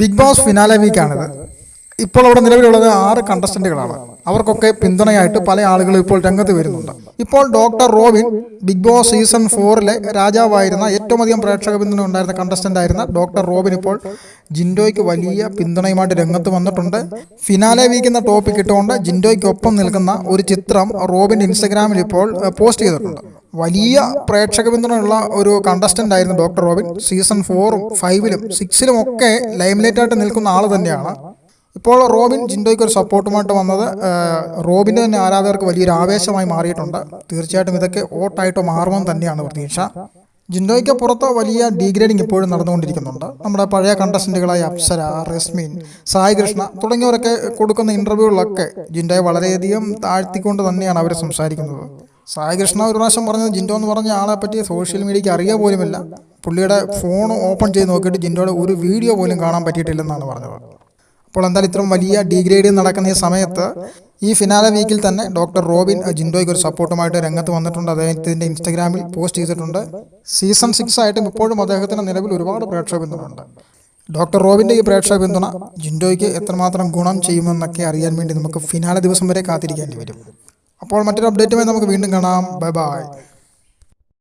Big boss finale വീക്കാണിത് ഇപ്പോൾ അവിടെ നിലവിലുള്ളത് ആറ് കണ്ടസ്റ്റന്റുകളാണ് അവർക്കൊക്കെ പിന്തുണയായിട്ട് പല ആളുകളും ഇപ്പോൾ രംഗത്ത് വരുന്നുണ്ട്. ഇപ്പോൾ doctor Robin big boss season ഫോറിലെ രാജാവായിരുന്ന ഏറ്റവും അധികം പ്രേക്ഷക പിന്തുണ ഉണ്ടായിരുന്ന കണ്ടസ്റ്റന്റ് ആയിരുന്ന ഡോക്ടർ റോബിൻ ഇപ്പോൾ ജിൻഡോയ്ക്ക് വലിയ പിന്തുണയുമായിട്ട് രംഗത്ത് വന്നിട്ടുണ്ട്. ഫിനാലെ വീക്കുന്ന ടോപ്പിക് ഇട്ടുകൊണ്ട് ജിൻഡോയ്ക്കൊപ്പം നിൽക്കുന്ന ഒരു ചിത്രം റോബിന്റെ ഇൻസ്റ്റഗ്രാമിൽ ഇപ്പോൾ പോസ്റ്റ് ചെയ്തിട്ടുണ്ട്. വലിയ പ്രേക്ഷക പിന്തുണയുള്ള ഒരു കണ്ടസ്റ്റന്റ് ആയിരുന്നു ഡോക്ടർ റോബിൻ സീസൺ ഫോറും ഫൈവിലും സിക്സിലും ഒക്കെ ലൈംലൈറ്റ് ആയിട്ട് നിൽക്കുന്ന ആൾ തന്നെയാണ്. ഇപ്പോൾ റോബിൻ ജിൻഡോയ്ക്ക് ഒരു സപ്പോർട്ടുമായിട്ട് വന്നത് റോബിന്റെ തന്നെ ആരാധകർക്ക് വലിയൊരു ആവേശമായി മാറിയിട്ടുണ്ട്. തീർച്ചയായിട്ടും ഇതൊക്കെ ഓട്ടായിട്ട് മാറുമെന്ന് തന്നെയാണ് പ്രതീക്ഷ. ജിൻഡോയ്ക്ക് പുറത്ത് വലിയ ഡീഗ്രേഡിംഗ് ഇപ്പോഴും നടന്നുകൊണ്ടിരിക്കുന്നുണ്ട്. നമ്മുടെ പഴയ കണ്ടസ്റ്റന്റുകളായ അപ്സര റസ്മിൻ സായി കൃഷ്ണ തുടങ്ങിയവരൊക്കെ കൊടുക്കുന്ന ഇന്റർവ്യൂകളിലൊക്കെ ജിൻഡോയെ വളരെയധികം താഴ്ത്തിക്കൊണ്ട് തന്നെയാണ് അവർ സംസാരിക്കുന്നത്. സായി കൃഷ്ണ ഒരു പ്രാവശ്യം പറഞ്ഞത് ജിൻഡോ എന്ന് പറഞ്ഞ ആളെ പറ്റി സോഷ്യൽ മീഡിയയ്ക്ക് അറിയുക പോലുമില്ല. പുള്ളിയുടെ ഫോൺ ഓപ്പൺ ചെയ്ത് നോക്കിയിട്ട് ജിൻഡോയുടെ ഒരു വീഡിയോ പോലും കാണാൻ പറ്റിയിട്ടില്ലെന്നാണ് പറഞ്ഞത്. അപ്പോൾ എന്തായാലും ഇത്രയും വലിയ ഡിഗ്രേഡ് നടക്കുന്ന ഈ സമയത്ത് ഈ ഫിനാല വീക്കിൽ തന്നെ ഡോക്ടർ റോബിൻ ജിൻഡോയ്ക്ക് ഒരു സപ്പോർട്ടുമായിട്ട് രംഗത്ത് വന്നിട്ടുണ്ട്. അദ്ദേഹത്തിന്റെ ഇൻസ്റ്റഗ്രാമിൽ പോസ്റ്റ് ചെയ്തിട്ടുണ്ട്. സീസൺ സിക്സ് ആയിട്ടും ഇപ്പോഴും അദ്ദേഹത്തിന് നിലവിൽ ഒരുപാട് പ്രേക്ഷക പിന്തുണയുണ്ട് ഡോക്ടർ റോബിന്റെ ഈ പ്രേക്ഷക പിന്തുണ ജിൻഡോയ്ക്ക് എത്രമാത്രം ഗുണം ചെയ്യുമെന്നൊക്കെ അറിയാൻ വേണ്ടി നമുക്ക് ഫിനാല ദിവസം വരെ കാത്തിരിക്കേണ്ടി വരും. അപ്പോൾ മറ്റൊരു അപ്ഡേറ്റുമായി നമുക്ക് വീണ്ടും കാണാം. Bye bye